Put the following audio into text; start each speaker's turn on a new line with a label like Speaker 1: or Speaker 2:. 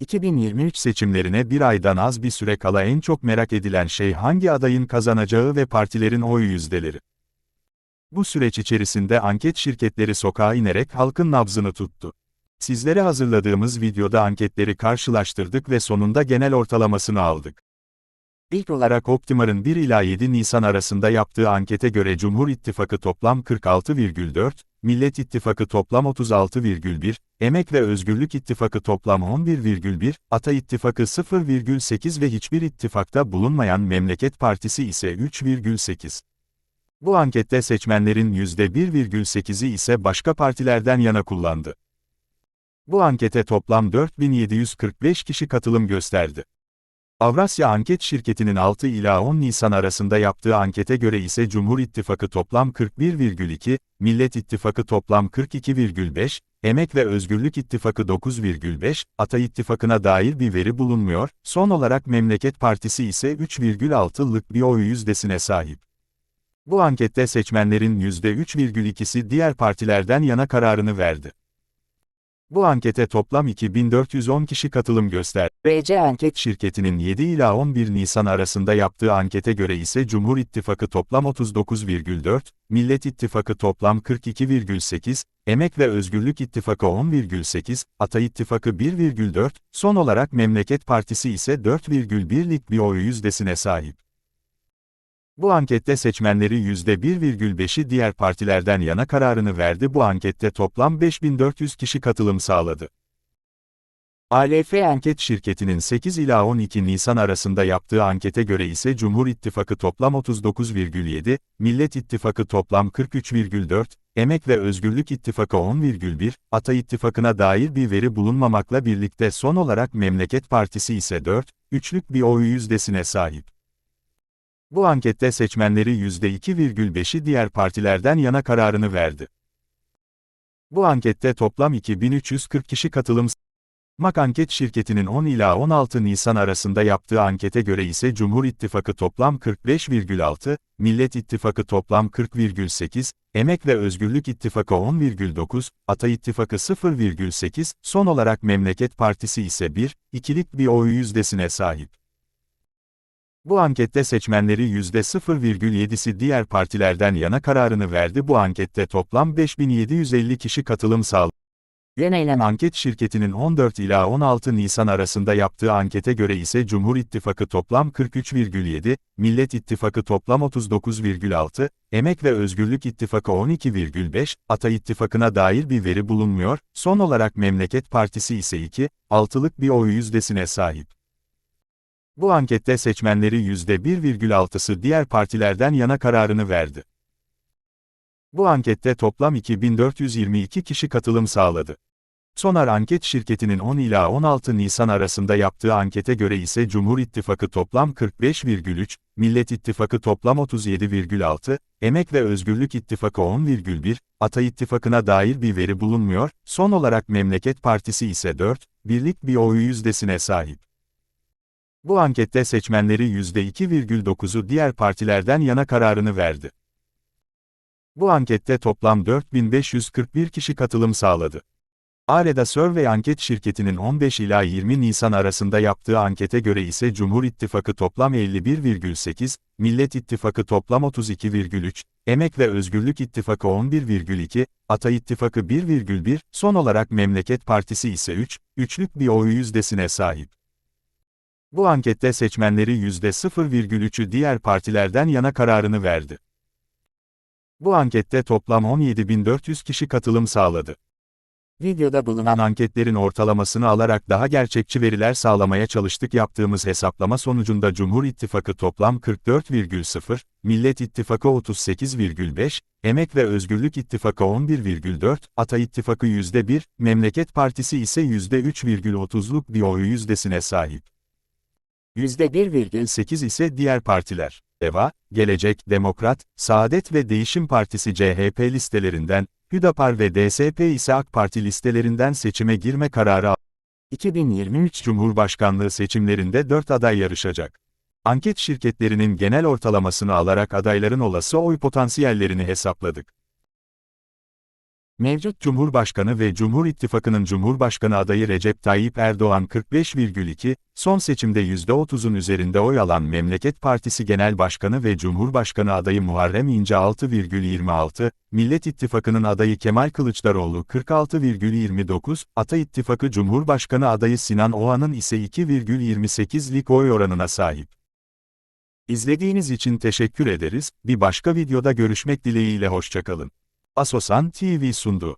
Speaker 1: 2023 seçimlerine bir aydan az bir süre kala en çok merak edilen şey hangi adayın kazanacağı ve partilerin oy yüzdeleri. Bu süreç içerisinde anket şirketleri sokağa inerek halkın nabzını tuttu. Sizlere hazırladığımız videoda anketleri karşılaştırdık ve sonunda genel ortalamasını aldık. İlk olarak Optimar'ın 1 ila 7 Nisan arasında yaptığı ankete göre Cumhur İttifakı toplam 46,4, Millet İttifakı toplam 36,1, Emek ve Özgürlük İttifakı toplam 11,1, Ata İttifakı 0,8 ve hiçbir ittifakta bulunmayan Memleket Partisi ise 3,8. Bu ankette seçmenlerin %1,8'i ise başka partilerden yana kullandı. Bu ankete toplam 4745 kişi katılım gösterdi. Avrasya Anket Şirketi'nin 6 ila 10 Nisan arasında yaptığı ankete göre ise Cumhur İttifakı toplam 41,2, Millet İttifakı toplam 42,5, Emek ve Özgürlük İttifakı 9,5, Ata İttifakı'na dair bir veri bulunmuyor, son olarak Memleket Partisi ise 3,6'lık bir oy yüzdesine sahip. Bu ankette seçmenlerin %3,2'si diğer partilerden yana kararını verdi. Bu ankete toplam 2410 kişi katılım gösterdi. RC Anket şirketinin 7 ila 11 Nisan arasında yaptığı ankete göre ise Cumhur İttifakı toplam 39,4, Millet İttifakı toplam 42,8, Emek ve Özgürlük İttifakı 10,8, Ata İttifakı 1,4, son olarak Memleket Partisi ise 4,1'lik bir oy yüzdesine sahip. Bu ankette seçmenleri %1,5'i diğer partilerden yana kararını verdi. Bu ankette toplam 5400 kişi katılım sağladı. ALF Anket Şirketi'nin 8 ila 12 Nisan arasında yaptığı ankete göre ise Cumhur İttifakı toplam 39,7, Millet İttifakı toplam 43,4, Emek ve Özgürlük İttifakı 10,1, Ata İttifakı'na dair bir veri bulunmamakla birlikte son olarak Memleket Partisi ise 4, üçlük bir oy yüzdesine sahip. Bu ankette seçmenleri %2,5'i diğer partilerden yana kararını verdi. Bu ankette toplam 2340 kişi katılım Mak Anket şirketinin 10 ila 16 Nisan arasında yaptığı ankete göre ise Cumhur İttifakı toplam 45,6, Millet İttifakı toplam 40,8, Emek ve Özgürlük İttifakı 10,9, Ata İttifakı 0,8, son olarak Memleket Partisi ise 1, ikilik bir oy yüzdesine sahip. Bu ankette seçmenleri %0,7'si diğer partilerden yana kararını verdi. Bu ankette toplam 5750 kişi katılım sağladı. Yeneylen Anket Şirketi'nin 14 ila 16 Nisan arasında yaptığı ankete göre ise Cumhur İttifakı toplam 43,7, Millet İttifakı toplam 39,6, Emek ve Özgürlük İttifakı 12,5, Ata İttifakı'na dair bir veri bulunmuyor, son olarak Memleket Partisi ise 2, altılık bir oy yüzdesine sahip. Bu ankette seçmenleri %1,6'sı diğer partilerden yana kararını verdi. Bu ankette toplam 2422 kişi katılım sağladı. Sonar Anket Şirketi'nin 10 ila 16 Nisan arasında yaptığı ankete göre ise Cumhur İttifakı toplam 45,3, Millet İttifakı toplam 37,6, Emek ve Özgürlük İttifakı 10,1, Ata İttifakı'na dair bir veri bulunmuyor, son olarak Memleket Partisi ise 4, birlik bir oy yüzdesine sahip. Bu ankette seçmenleri %2,9'u diğer partilerden yana kararını verdi. Bu ankette toplam 4541 kişi katılım sağladı. Areda Survey Anket Şirketi'nin 15 ila 20 Nisan arasında yaptığı ankete göre ise Cumhur İttifakı toplam 51,8, Millet İttifakı toplam 32,3, Emek ve Özgürlük İttifakı 11,2, Ata İttifakı 1,1, son olarak Memleket Partisi ise 3, üçlük bir oy yüzdesine sahip. Bu ankette seçmenleri %0,3'ü diğer partilerden yana kararını verdi. Bu ankette toplam 17.400 kişi katılım sağladı. Videoda bulunan anketlerin ortalamasını alarak daha gerçekçi veriler sağlamaya çalıştık yaptığımız hesaplama sonucunda Cumhur İttifakı toplam 44,0, Millet İttifakı 38,5, Emek ve Özgürlük İttifakı 11,4, Ata İttifakı %1, Memleket Partisi ise %3,30'luk bir oy yüzdesine sahip. %1,8 ise diğer partiler. DEVA, Gelecek, Demokrat, Saadet ve Değişim Partisi CHP listelerinden, Hüdapar ve DSP ise AK Parti listelerinden seçime girme kararı aldı. 2023 Cumhurbaşkanlığı seçimlerinde 4 aday yarışacak. Anket şirketlerinin genel ortalamasını alarak adayların olası oy potansiyellerini hesapladık. Mevcut Cumhurbaşkanı ve Cumhur İttifakı'nın Cumhurbaşkanı adayı Recep Tayyip Erdoğan 45,2, son seçimde %30'un üzerinde oy alan Memleket Partisi Genel Başkanı ve Cumhurbaşkanı adayı Muharrem İnce 6,26, Millet İttifakı'nın adayı Kemal Kılıçdaroğlu 46,29, Ata İttifakı Cumhurbaşkanı adayı Sinan Oğan'ın ise 2,28'lik oy oranına sahip. İzlediğiniz için teşekkür ederiz, bir başka videoda görüşmek dileğiyle hoşçakalın. Asosan TV sundu.